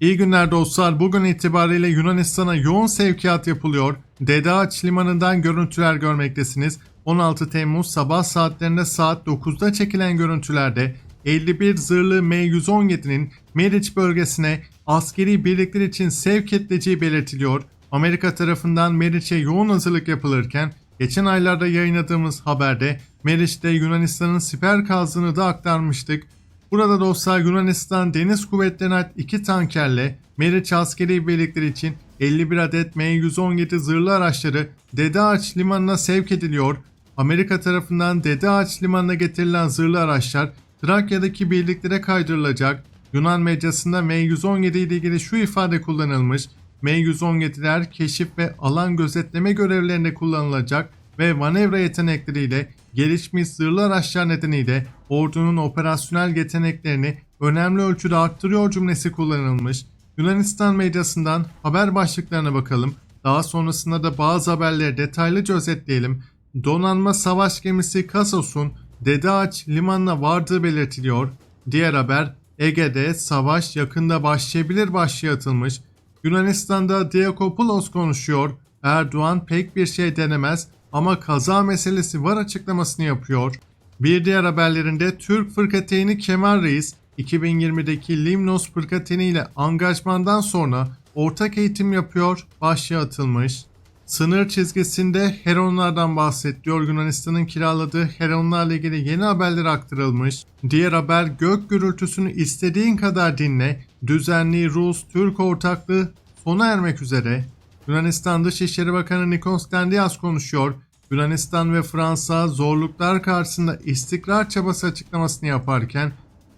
İyi günler dostlar. Bugün itibariyle Yunanistan'a yoğun sevkiyat yapılıyor. Dede Ağaç limanından görüntüler görmektesiniz. 16 Temmuz sabah saatlerinde saat 9'da çekilen görüntülerde 51 zırhlı M117'nin Meriç bölgesine askeri birlikler için sevk edileceği belirtiliyor. Amerika tarafından Meriç'e yoğun hazırlık yapılırken geçen aylarda yayınladığımız haberde Meriç'te Yunanistan'ın siper kazdığını da aktarmıştık. Burada dostlar Yunanistan Deniz Kuvvetleri'ne ait iki tankerle Meriç askeri birlikleri için 51 adet M117 zırhlı araçları Dede Ağaç limanına sevk ediliyor. Amerika tarafından Dede Ağaç limanına getirilen zırhlı araçlar Trakya'daki birliklere kaydırılacak. Yunan medyasında M117 ile ilgili şu ifade kullanılmış. M117'ler keşif ve alan gözetleme görevlerinde kullanılacak ve manevra yetenekleriyle gelişmiş zırhlı araçlar nedeniyle ordunun operasyonel yeteneklerini önemli ölçüde arttırıyor cümlesi kullanılmış. Yunanistan medyasından haber başlıklarına bakalım. Daha sonrasında da bazı haberleri detaylıca özetleyelim. Donanma savaş gemisi Kassos'un Dede Ağaç limanına vardığı belirtiliyor. Diğer haber Ege'de savaş yakında başlayabilir başlığı atılmış. Yunanistan'da Diakopoulos konuşuyor. Erdoğan pek bir şey denemez ama kaza meselesi var açıklamasını yapıyor. Bir diğer haberlerinde Türk fırkateyni Kemal Reis 2020'deki Limnos fırkateyni ile angajmandan sonra ortak eğitim yapıyor başlığı atılmış. Sınır çizgisinde Heronlardan bahsediyor. Yunanistan'ın kiraladığı Heronlarla ilgili yeni haberler aktarılmış. Diğer haber gök gürültüsünü istediğin kadar dinle. Düzenli Rus-Türk ortaklığı sona ermek üzere. Yunanistan Dışişleri Bakanı Nikos Dendias konuşuyor. Yunanistan ve Fransa zorluklar karşısında istikrar çabası açıklamasını yaparken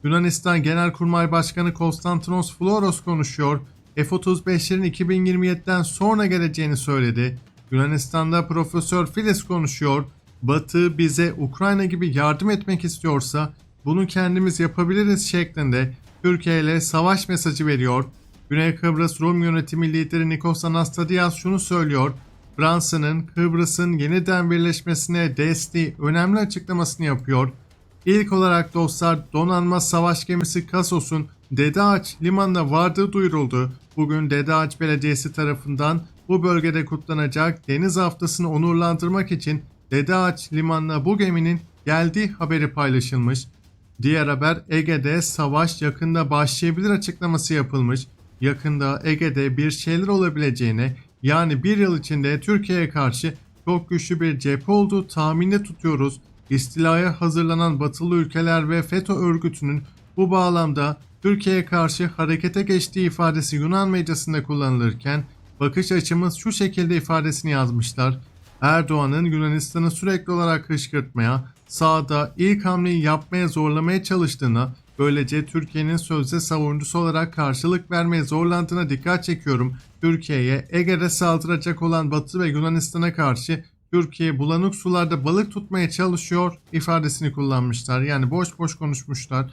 Yunanistan Genelkurmay Başkanı Konstantinos Floros konuşuyor. F-35'lerin 2027'den sonra geleceğini söyledi. Yunanistan'da Profesör Filiz konuşuyor. Batı bize Ukrayna gibi yardım etmek istiyorsa bunu kendimiz yapabiliriz şeklinde Türkiye ile savaş mesajı veriyor. Güney Kıbrıs Rum yönetimi lideri Nikos Anastasias şunu söylüyor. Fransa'nın Kıbrıs'ın yeniden birleşmesine desteği önemli açıklamasını yapıyor. İlk olarak dostlar donanma savaş gemisi Kassos'un Dede Ağaç limanına vardığı duyuruldu. Bugün Dede Ağaç Belediyesi tarafından bu bölgede kutlanacak deniz haftasını onurlandırmak için Dede Ağaç limanına bu geminin geldiği haberi paylaşılmış. Diğer haber Ege'de savaş yakında başlayabilir açıklaması yapılmış. Yakında Ege'de bir şeyler olabileceğine yani bir yıl içinde Türkiye'ye karşı çok güçlü bir cephe olduğu tahminde tutuyoruz. İstilaya hazırlanan batılı ülkeler ve FETÖ örgütünün bu bağlamda Türkiye'ye karşı harekete geçtiği ifadesi Yunan medyasında kullanılırken bakış açımız şu şekilde ifadesini yazmışlar. Erdoğan'ın Yunanistan'ı sürekli olarak kışkırtmaya, sağda ilk hamleyi yapmaya zorlamaya çalıştığına, böylece Türkiye'nin sözde savunucusu olarak karşılık vermeye zorlandığına dikkat çekiyorum. Türkiye'ye Ege'de saldıracak olan Batı ve Yunanistan'a karşı Türkiye bulanık sularda balık tutmaya çalışıyor ifadesini kullanmışlar. Yani boş boş konuşmuşlar.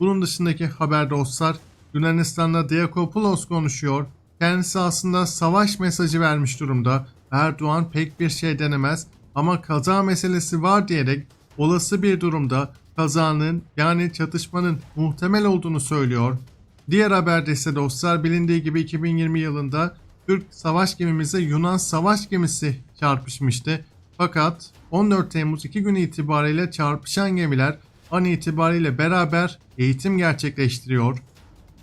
Bunun dışındaki haber dostlar Yunanistan'da Diakopoulos konuşuyor. Kendisi aslında savaş mesajı vermiş durumda. Erdoğan pek bir şey denemez ama kaza meselesi var diyerek olası bir durumda kazanın yani çatışmanın muhtemel olduğunu söylüyor. Diğer haberde ise dostlar bilindiği gibi 2020 yılında Türk savaş gemimize Yunan savaş gemisi çarpışmıştı. Fakat 14 Temmuz 2 günü itibariyle çarpışan gemiler an itibariyle beraber eğitim gerçekleştiriyor.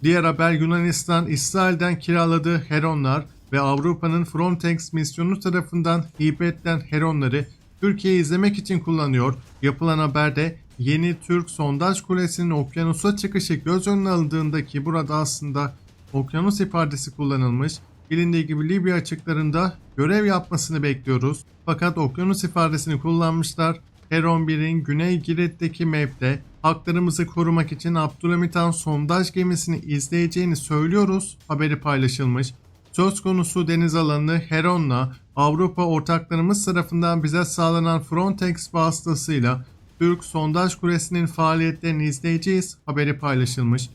Diğer haber Yunanistan İsrail'den kiraladığı Heronlar ve Avrupa'nın Frontex misyonu tarafından hibe edilen Heronları Türkiye'yi izlemek için kullanıyor. Yapılan haberde yeni Türk sondaj kulesinin okyanusa çıkışı göz önüne alındığındaki burada aslında okyanus ifadesi kullanılmış. Bilindiği gibi Libya açıklarında görev yapmasını bekliyoruz. Fakat okyanus ifadesini kullanmışlar. Heron 1'in Güney Girit'teki map'te haklarımızı korumak için Abdülhamit Han sondaj gemisini izleyeceğini söylüyoruz. Haberi paylaşılmış. Söz konusu deniz alanı Heron'la Avrupa ortaklarımız tarafından bize sağlanan Frontex vasıtasıyla Türk sondaj kulesinin faaliyetlerini izleyeceğiz. Haberi paylaşılmış.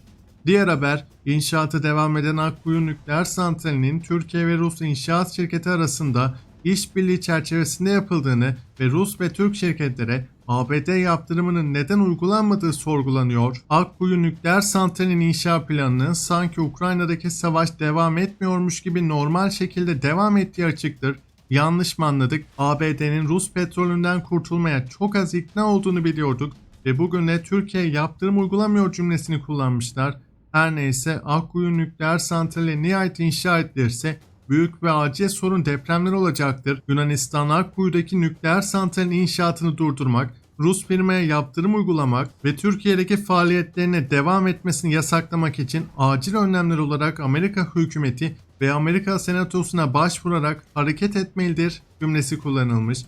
Diğer haber, inşaatı devam eden Akkuyu Nükleer Santrali'nin Türkiye ve Rus inşaat şirketi arasında işbirliği çerçevesinde yapıldığını ve Rus ve Türk şirketlere ABD yaptırımının neden uygulanmadığı sorgulanıyor. Akkuyu nükleer santralin inşa planının sanki Ukrayna'daki savaş devam etmiyormuş gibi normal şekilde devam ettiği açıktır. Yanlış mı anladık? ABD'nin Rus petrolünden kurtulmaya çok az ikna olduğunu biliyorduk ve bugün de Türkiye yaptırım uygulamıyor cümlesini kullanmışlar. Her neyse Akkuyu nükleer santrali nihayet inşa edilirse büyük ve acil sorun depremler olacaktır. Yunanistan Akkuyu'daki nükleer santralin inşaatını durdurmak, Rus firmaya yaptırım uygulamak ve Türkiye'deki faaliyetlerine devam etmesini yasaklamak için acil önlemler olarak Amerika hükümeti ve Amerika senatosuna başvurarak hareket etmelidir cümlesi kullanılmış.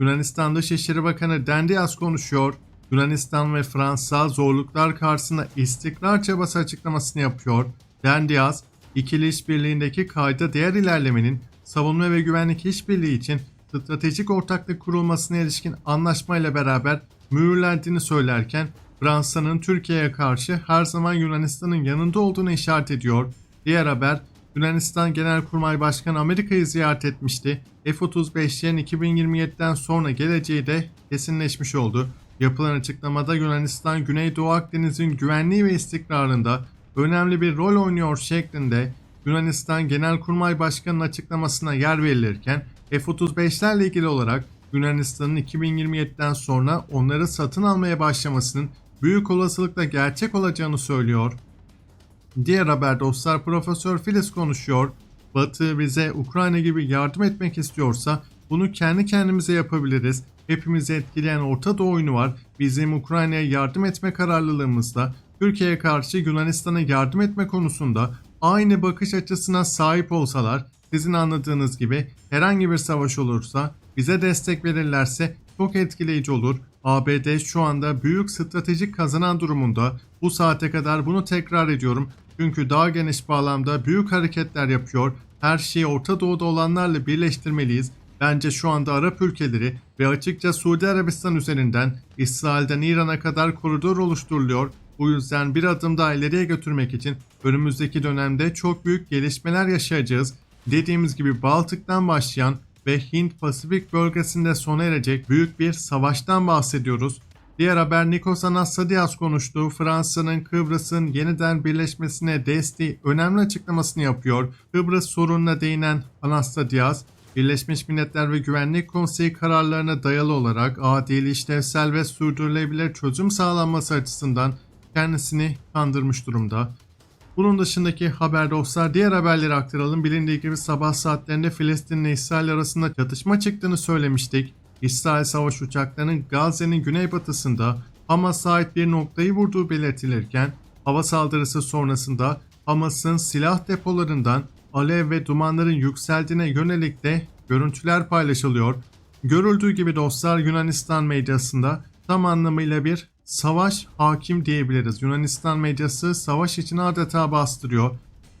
Yunanistan Dışişleri Bakanı Dendias konuşuyor. Yunanistan ve Fransa zorluklar karşısında istikrar çabası açıklamasını yapıyor. Dendias, ikili işbirliğindeki kayda değer ilerlemenin savunma ve güvenlik işbirliği için stratejik ortaklık kurulmasına ilişkin anlaşmayla beraber mühürlendiğini söylerken Fransa'nın Türkiye'ye karşı her zaman Yunanistan'ın yanında olduğunu işaret ediyor. Diğer haber Yunanistan Genelkurmay Başkanı Amerika'yı ziyaret etmişti. F-35'lerin 2027'den sonra geleceği de kesinleşmiş oldu. Yapılan açıklamada Yunanistan Güneydoğu Akdeniz'in güvenliği ve istikrarında önemli bir rol oynuyor şeklinde Yunanistan Genelkurmay Başkanı'nın açıklamasına yer verilirken F-35'lerle ilgili olarak Yunanistan'ın 2027'den sonra onları satın almaya başlamasının büyük olasılıkla gerçek olacağını söylüyor. Diğer haber dostlar Profesör Filiz konuşuyor. Batı bize Ukrayna gibi yardım etmek istiyorsa bunu kendi kendimize yapabiliriz. Hepimizi etkileyen Orta Doğu oyunu var. Bizim Ukrayna'ya yardım etme kararlılığımızda Türkiye'ye karşı Yunanistan'a yardım etme konusunda aynı bakış açısına sahip olsalar sizin anladığınız gibi herhangi bir savaş olursa bize destek verirlerse çok etkileyici olur. ABD şu anda büyük stratejik kazanan durumunda. Bu saate kadar bunu tekrar ediyorum. Çünkü daha geniş bağlamda büyük hareketler yapıyor. Her şeyi Orta Doğu'da olanlarla birleştirmeliyiz. Bence şu anda Arap ülkeleri ve açıkça Suudi Arabistan üzerinden İsrail'den İran'a kadar koridor oluşturuluyor. Bu yüzden bir adım daha ileriye götürmek için önümüzdeki dönemde çok büyük gelişmeler yaşayacağız. Dediğimiz gibi Baltık'tan başlayan ve Hint-Pasifik bölgesinde sona erecek büyük bir savaştan bahsediyoruz. Diğer haber Nikos Anastasias konuştu. Fransa'nın Kıbrıs'ın yeniden birleşmesine desteği önemli açıklamasını yapıyor. Kıbrıs sorununa değinen Anastasias, Birleşmiş Milletler ve Güvenlik Konseyi kararlarına dayalı olarak adil, işlevsel ve sürdürülebilir çözüm sağlanması açısından kendisini kandırmış durumda. Bunun dışındaki haber dostlar diğer haberleri aktaralım. Bilindiği gibi sabah saatlerinde Filistin ile İsrail arasında çatışma çıktığını söylemiştik. İsrail savaş uçaklarının Gazze'nin güneybatısında Hamas'a ait bir noktayı vurduğu belirtilirken hava saldırısı sonrasında Hamas'ın silah depolarından alev ve dumanların yükseldiğine yönelik de görüntüler paylaşılıyor. Görüldüğü gibi dostlar Yunanistan medyasında tam anlamıyla bir savaş hakim diyebiliriz. Yunanistan medyası savaş için adeta bastırıyor.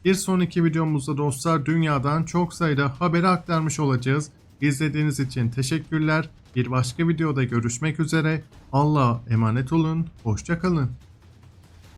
Bir sonraki videomuzda dostlar dünyadan çok sayıda haberi aktarmış olacağız. İzlediğiniz için teşekkürler. Bir başka videoda görüşmek üzere. Allah'a emanet olun. Hoşçakalın.